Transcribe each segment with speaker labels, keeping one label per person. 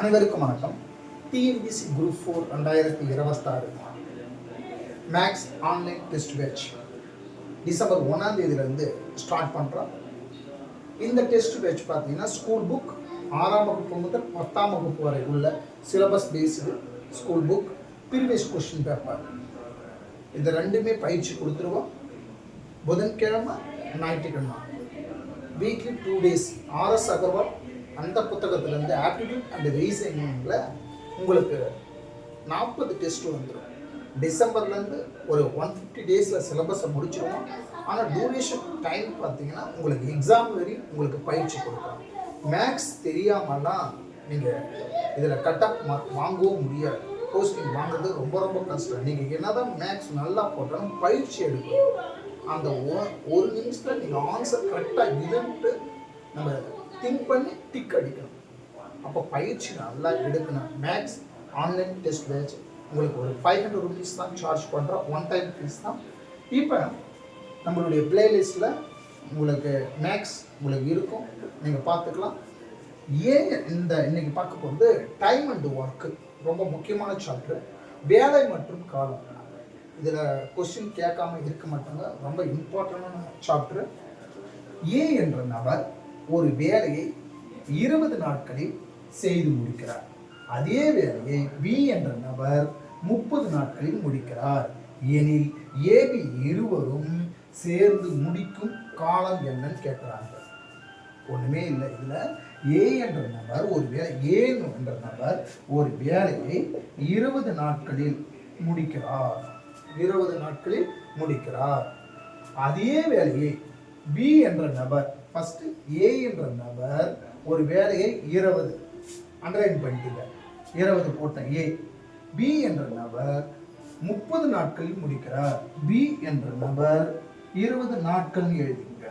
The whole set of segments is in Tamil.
Speaker 1: அனைவருக்கும் வணக்கம். டிஎன்பிசி குரூப் ஃபோர் ரெண்டாயிரத்தி இருபத்தாறு maths online test batch December ஒன்றாம் தேதியிலேருந்து ஸ்டார்ட் பண்ணுறோம் இந்த டெஸ்ட் பேட்ச் பார்த்தீங்கன்னா ஸ்கூல் புக் ஆறாம் வகுப்பு முதல் பத்தாம் வகுப்பு வரை உள்ள syllabus based school book previous question paper இந்த ரெண்டுமே பயிற்சி கொடுத்துருவோம். புதன்கிழமை ஞாயிற்றுக்கிழமை. Weekly two days R S Agarwal அந்த புத்தகத்துலேருந்து ஆப்டிடியூட் அண்ட் ரீசனிங்கில் உங்களுக்கு நாற்பது டெஸ்ட் வந்துடும் டிசம்பர்லேருந்து ஒரு ஒன் ஃபிஃப்டி டேஸில் சிலபஸை முடிச்சிருவோம். ஆனால் டூரேஷன் டைம் பார்த்தீங்கன்னா உங்களுக்கு எக்ஸாம் வரையும் உங்களுக்கு பயிற்சி கொடுக்கும். மேக்ஸ் தெரியாமலாம் நீங்கள் இதில் கட் ஆஃப் மார்க் வாங்கவும் முடியாது. போஸ்டிங் வாங்குறது ரொம்ப ரொம்ப கஷ்டம். நீங்கள் என்ன தான் மேக்ஸ் நல்லா போட்டாலும் பயிற்சி எடுக்கணும். அந்த ஒரு நிமிஷத்தில் நீங்கள் ஆன்சர் கரெக்டாக இதுன்ட்டு நம்ம திங்க் பண்ணி டிக் அடிக்கணும். அப்போ பயிற்சி நல்லா எடுக்கணும். மேக்ஸ் ஆன்லைன் டெஸ்ட் பேட்ச் உங்களுக்கு ஒரு ஃபைவ் ஹண்ட்ரட் ருபீஸ் தான் சார்ஜ் பண்ணுறோம் ஒன் டைம் ஃபீஸ் தான். இப்போ நம்மளுடைய பிளேலிஸ்ட்டில் உங்களுக்கு மேக்ஸ் உங்களுக்கு இருக்கும். நீங்கள் பார்த்துக்கலாம். ஏன் இந்த இன்னைக்கு பார்க்க போகிறது டைம் அண்ட் ஒர்க்கு ரொம்ப முக்கியமான சாப்டர் வேலை மற்றும் காலம். இதில் கொஸ்டின் கேட்காம இருக்க மாட்டாங்க. ரொம்ப இம்பார்ட்டண்டான சாப்டர் ஏ என்ற நபர் ஒரு வேலையை இருபது நாட்களில் செய்து முடிக்கிறார். அதே வேலையை பி என்ற நபர் முப்பது நாட்களில் முடிக்கிறார். எனில் ஏபி இருவரும் சேர்ந்து முடிக்கும் காலம் என்னன்னு கேட்குறாங்க. ஒன்றுமே இல்லை. இதில் ஏ என்ற நபர் ஒரு வேலை ஏ என்ற நபர் ஒரு வேலையை இருபது நாட்களில் முடிக்கிறார். இருபது நாட்களில் முடிக்கிறார். அதே வேலையை பி என்ற நபர் ஃபஸ்ட்டு ஏ என்ற நபர் ஒரு வேலையை இருபது அண்டர்லைன் பண்ணிட்டீங்க. இருபது போட்டேன் ஏ பி என்ற நபர் முப்பது நாட்களில் முடிக்கிறார். பி என்ற நபர் இருபது நாட்கள் எழுதுங்க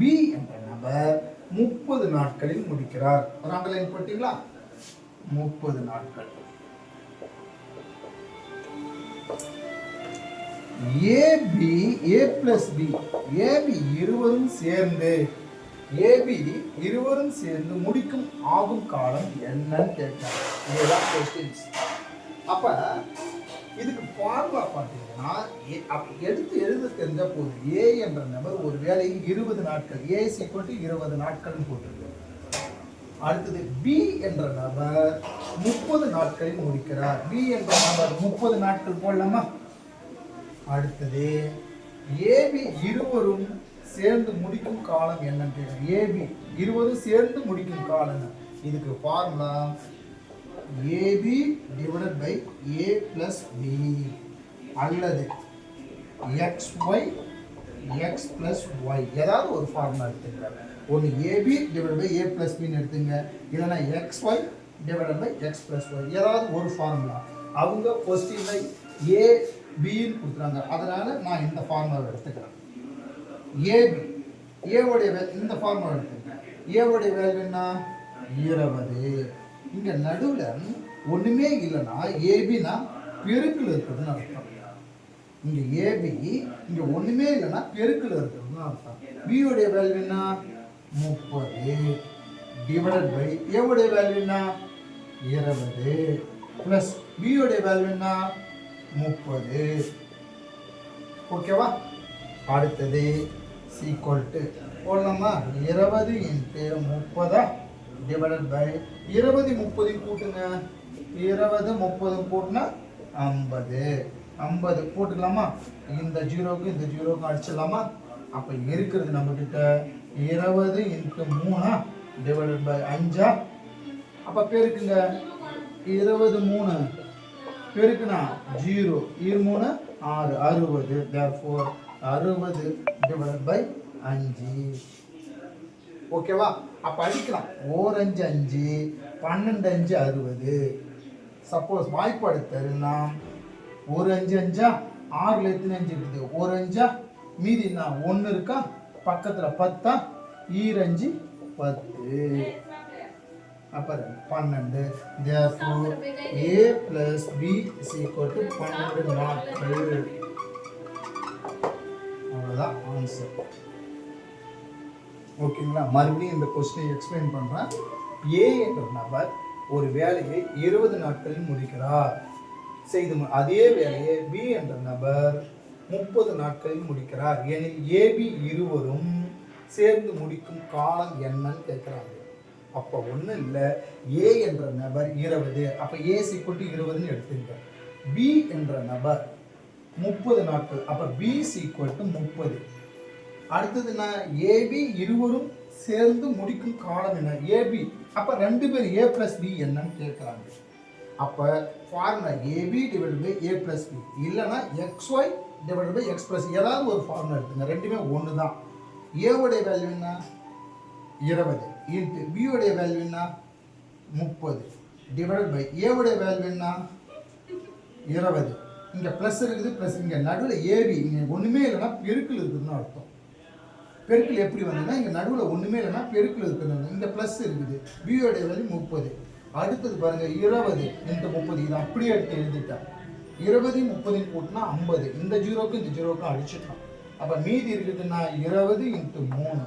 Speaker 1: பி என்ற நபர் முப்பது நாட்களில் முடிக்கிறார். ஒரு அண்டர்லைன் போட்டீங்களா? முப்பது நாட்கள். A B A plus B A B இருவரும் சேர்ந்து ஏபி இருவரும் சேர்ந்து முடிக்கும் ஆகும் காலம் என்னன்னு கேட்டாங்க இதுதான் கொஸ்டின்ஸ் அப்ப இதுக்கு ஃபார்முலா பார்த்தீங்கன்னா ஏ- எடுத்து எழுத தெரிஞ்ச போது ஏ என்ற நபர் ஒரு வேலையை இருபது நாட்கள் ஏ ஈக்குவல் இருபது நாட்கள்னு போட்டிருக்கு. அடுத்தது பி என்ற நபர் முப்பது நாட்களில் முடிக்கிறார். பி என்ற நபர் முப்பது நாட்கள் போடலாமா? அடுத்தது ஏபி இருவரும் சேர்ந்து முடிக்கும் காலம் என்னன்னு ஏபி இருவரும் சேர்ந்து முடிக்கும் காலம் இதுக்கு formula A B divided by A plus B அல்லது X Y X plus Y ஏதாவது ஒரு ஃபார்முலா எடுத்துங்க ஒன்று A B divide by A plus பின்னு எடுத்துங்க. இல்லைன்னா X Y divided by X plus Y ஏதாவது ஒரு ஃபார்முலா அவங்க கொஸ்டினில் ஏ பின்னு கொடுத்துறாங்க அதனால நான் இந்த ஃபார்முலா எடுத்துக்கிறேன். ஏபி ஏவுடைய வேல் இந்த ஃபார்முலா எடுத்துக்கிறேன். ஏவுடைய வேல்யூ என்ன? இருபது. இங்கே நடுவில் ஒன்றுமே இல்லைன்னா ஏபினா பெருக்கில் இருக்குதுன்னு அர்த்தம். இங்க ஏபி இங்க ஒண்ணுமே இல்லைன்னா பெருக்கில் இருக்குதுன்னு அர்த்தம். பியோடைய வேல்யூ என்ன? முப்பது. டிவைடட் பை ஏவுடைய வேல்யூ என்ன? இருபது. பிளஸ் பியோடைய வேல்யூ என்ன? முப்பது. ஓகேவா அடுத்தது சீக்வல் டு போடலாமா? இருபது இன்ட்டு முப்பதா? டிவைடட் பை இருபது முப்பது கூட்டுங்க. இருபது முப்பது கூட்டினா ஐம்பது. ஐம்பது போட்டுக்கலாமா? இந்த ஜீரோவுக்கு இந்த ஜீரோவுக்கு அடிச்சிடலாமா? அப்போ இருக்கிறது நம்மக்கிட்ட இருபது இன்ட்டு மூணா டிவைடட் பை அஞ்சா அப்போ பேருக்குங்க இருபது மூணு. பெருக்குனா ஜீரோ. இரு மூணு ஆறு. அறுபது. தேர்ஃபோர் அறுபது டிவைட் பை அஞ்சு. ஓகேவா அப்போ அடிக்கலாம். ஓர் அஞ்சு அஞ்சு. பன்னெண்டு அஞ்சு அறுபது. சப்போஸ் வாய்ப்பாடு தருன்னா ஒரு அஞ்சு அஞ்சா? ஆறில் எத்தனை அஞ்சு இருக்குது? ஒரு அஞ்சா? மீதி நான் ஒன்று இருக்கா? பக்கத்தில் பத்தா? ஈரஞ்சு பத்து. அப்புறம் பன்னெண்டு. Therefore A plus B is equal to பன்னெண்டு நாட்கள். அவ்வளோதான் ஆன்சர் ஓகேங்களா மறுபடியும் இந்த கொஸ்டினை எக்ஸ்பிளைன் பண்ணுறேன் ஏ என்ற நபர் ஒரு வேலையை இருபது நாட்களில் முடிக்கிறார். செய்து அதே வேலையை பி என்ற நபர் முப்பது நாட்களில் முடிக்கிறார். எனில் ஏபி இருவரும் சேர்ந்து முடிக்கும் காலம் என்னன்னு கேட்குறாங்க அப்போ ஒன்றும் இல்லை. ஏ என்ற நபர் இருபது. அப்போ ஏ சீக்குவல் டு இருபதுன்னு எடுத்துங்க. பி என்ற நபர் முப்பது நாட்கள். அப்போ பி சீக்குவல் டு முப்பது. அடுத்ததுன்னா ஏபி இருவரும் சேர்ந்து முடிக்கும் காலம் என்ன? ஏபி அப்போ ரெண்டு பேர் ஏ ப்ளஸ் பி என்னன்னு கேட்குறாங்க. அப்போ formula A B divide by A plus B இல்லைன்னா X Y divide by X plus ஏதாவது ஒரு ஃபார்முலா எடுத்துங்க. ரெண்டுமே ஒன்று தான் ஏவுடைய வேல்யூ என்ன? இருபது. இன்ட்டு பியோடைய வேல்யூ என்ன? முப்பது. டிவைட் பை ஏவுடைய வேல்யூ என்ன? இருபது. இங்கே ப்ளஸ் இருக்குது ப்ளஸ் இங்கே. நடுவில் ஏபி இங்கே ஒன்றுமே இல்லைன்னா பெருக்கில் இருக்குதுன்னு அர்த்தம். பெருக்கில் எப்படி வந்ததுன்னா இங்கே நடுவில் ஒன்றுமே இல்லைன்னா பெருக்கில் இருக்குது இங்கே ப்ளஸ் இருக்குது. பியோடைய வேல்யூ முப்பது. அடுத்தது பாருங்கள் இருபது இன்ட்டு முப்பது. இது அப்படியே எடுத்து எழுதிட்டேன். இருபது முப்பதையும் கூட்டினா ஐம்பது. இந்த ஜீரோக்கும் இந்த ஜீரோக்கும் அடிச்சிட்டோம் அப்போ மீதி இருக்குதுன்னா இருபது இன்ட்டு மூணு.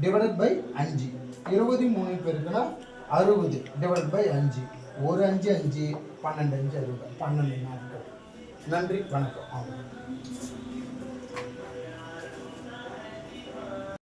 Speaker 1: டிவைடட் பை அஞ்சு இருபது மூணு பேருக்குன்னா அறுபது. டிவைட் பை அஞ்சு ஒரு அஞ்சு அஞ்சு பன்னெண்டு அஞ்சு அறுபது. பன்னெண்டு நாட்கள். நன்றி வணக்கம். ஆமாம்.